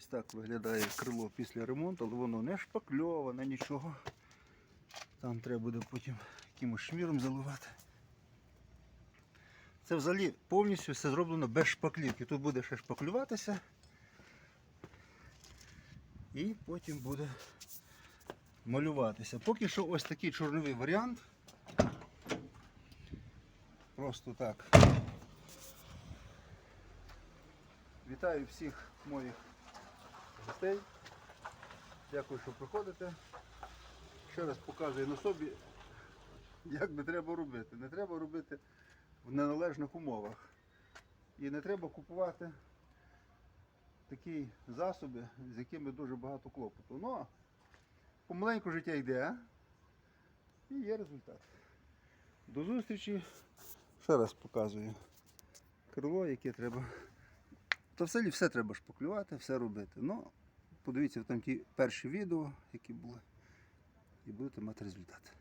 Ось так виглядає крило після ремонту, але воно не шпакльоване, нічого. Там треба буде потім якимось шміром заливати. Це взагалі повністю все зроблено без шпаклівки. Тут буде ще шпаклюватися. І потім буде малюватися. Поки що ось такий чорновий варіант. Просто так. Вітаю всіх моїх гостей. Дякую, що приходите. Ще раз показую на собі, як не треба робити. Не треба робити в неналежних умовах. І не треба купувати такі засоби, з якими дуже багато клопоту. Ну, помаленьку життя йде, і є результат. До зустрічі. Ще раз показую крило, яке треба. Та в селі все треба шпаклювати, все робити. Ну, подивіться там ті перші відео, які були, і будете мати результат.